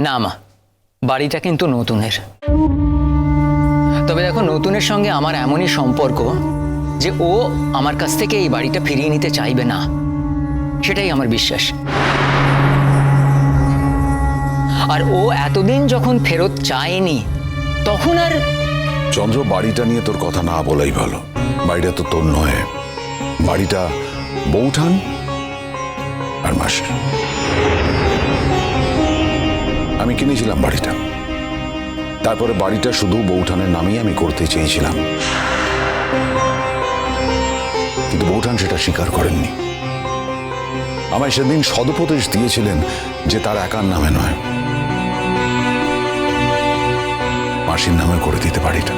না, মা, বাড়িটা কিন্তু নতুনের। তবে দেখো, নতুনের সঙ্গে আমার এমনই সম্পর্ক যে ও আমার কাছ থেকে এই বাড়িটা ফিরিয়ে নিতে চাইবে না। সেটাই আমার বিশ্বাস। আর ও এতদিন যখন ফেরত চায়নি, তখন আর চন্দ্র, বাড়িটা নিয়ে তোর কথা না বলাই ভালো। বাড়িটা তো তোর নয়। বাড়িটা বৌঠান আর মাসির। আমি কিনেছিলাম বাড়িটা। তারপরে বাড়িটা শুধু বৌঠানের নামেই আমি করতে চেয়েছিলাম। কিন্তু বৌঠান সেটা স্বীকার করেননি। আমায় সেদিন সদুপদেশ দিয়েছিলেন যে তার একার নামে নয়। মাসির নামে করে দিতে বাড়িটা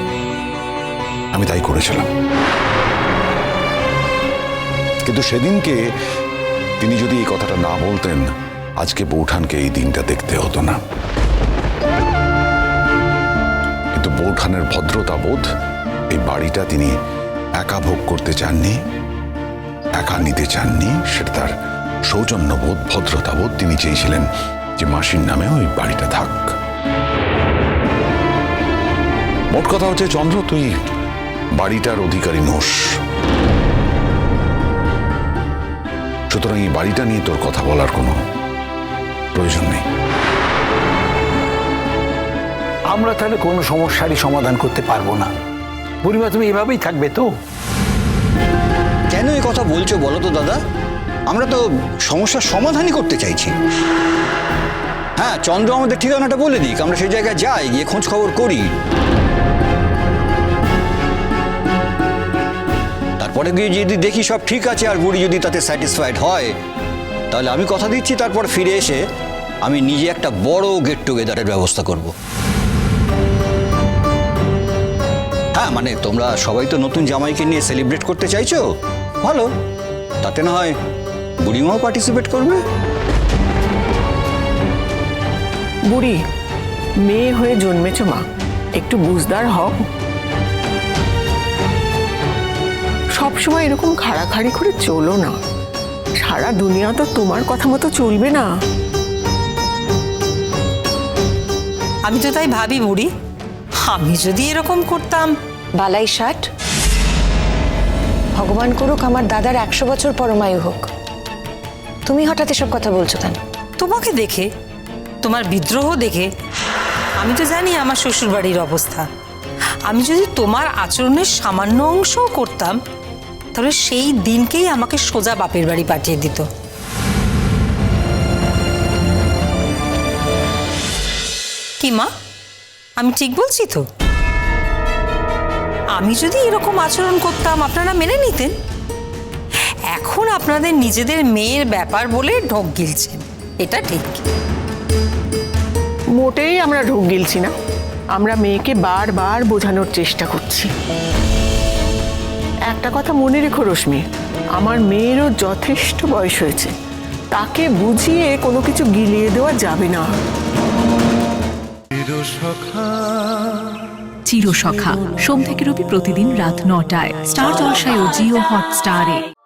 আমি তাই করেছিলাম। কিন্তু সেদিনকে তিনি যদি এই কথাটা না বলতেন আজকে বৌঠানকে এই দিনটা দেখতে হতো না। কিন্তু বৌঠানের ভদ্রতা বোধ এই বাড়িটা তিনি একা ভোগ করতে চাননি, একা নিতে চাননি, সেটা তার সৌজন্যবোধ, ভদ্রতাবোধ তিনি চেয়েছিলেন যে মাসির নামে ওই বাড়িটা থাক। মোট কথা হচ্ছে, চন্দ্র, তুই বাড়িটার অধিকারী নোস। সুতরাং এই বাড়িটা নিয়ে তোর কথা বলার কোনো প্রয়োজন নেই। আমরা তাহলে কোনো সমস্যারই সমাধান করতে পারব না। বুড়িমা, তুমি এভাবেই থাকবে তো? কেন এই কথা বলছো বলো তো, দাদা? আমরা তো সমস্যার সমাধানই করতে চাইছি। হ্যাঁ চন্দ্র আমাদের ঠিকানাটা বলে দিক, আমরা সেই জায়গায় যাই, গিয়ে খোঁজ খবর করি। তারপরে গিয়ে যদি দেখি সব ঠিক আছে আর বুড়ি যদি তাতে স্যাটিসফাইড হয় তাহলে আমি কথা দিচ্ছি, তারপর ফিরে এসে আমি নিজে একটা বড় গেট টুগেদারের ব্যবস্থা করব। হ্যাঁ মানে তোমরা সবাই তো নতুন জামাইকে নিয়ে সেলিব্রেট করতে চাইছো? ভালো। তাতে না হয় বুড়িমাও পার্টিসিপেট করবে? বুড়ি, মেয়ে হয়ে জন্মেছ মা। একটু বুঝদার হও। সবসময় এরকম খাড়াখাড়ি করে চলো না। সারা দুনিয়া তো তোমার কথা মতো চলবে না। আমি তো তাই ভাবি বুড়ি। আমি যদি এরকম করতাম। বালাই ষাট। ভগবান করুক আমার দাদার একশো বছর পরমায়ু হোক। তুমি হঠাৎ এসব কথা বলছো কেন? তোমাকে দেখে তোমার বিদ্রোহ দেখে আমি তো জানি আমার শ্বশুরবাড়ির অবস্থা। আমি যদি তোমার আচরণের সামান্য অংশও করতাম তাহলে সেই দিনকেই আমাকে সোজা বাপের বাড়ি পাঠিয়ে দিত। কি মা? আমি ঠিক বলছি তো? আমি যদি এরকম আচরণ করতাম, আপনারা মেনে নিতেন। এখন আপনাদের নিজেদের মেয়ের ব্যাপার বলে ঢোক গিলছেন। এটা ঠিক। মোটেই আমরা ঢোক গিলছি না। আমরা মেয়েকে বারবার বোঝানোর চেষ্টা করছি। একটা কথা মনে রেখো রশ্মি আমার মেয়েরও যথেষ্ট বয়স হয়েছে। তাকে বুঝিয়ে কোনো কিছু গিলিয়ে দেওয়া যাবে না। চিরসখা। সোম থেকে রবি প্রতিদিন রাত নটায়। স্টার জলসায় ও জিও হটস্টারে।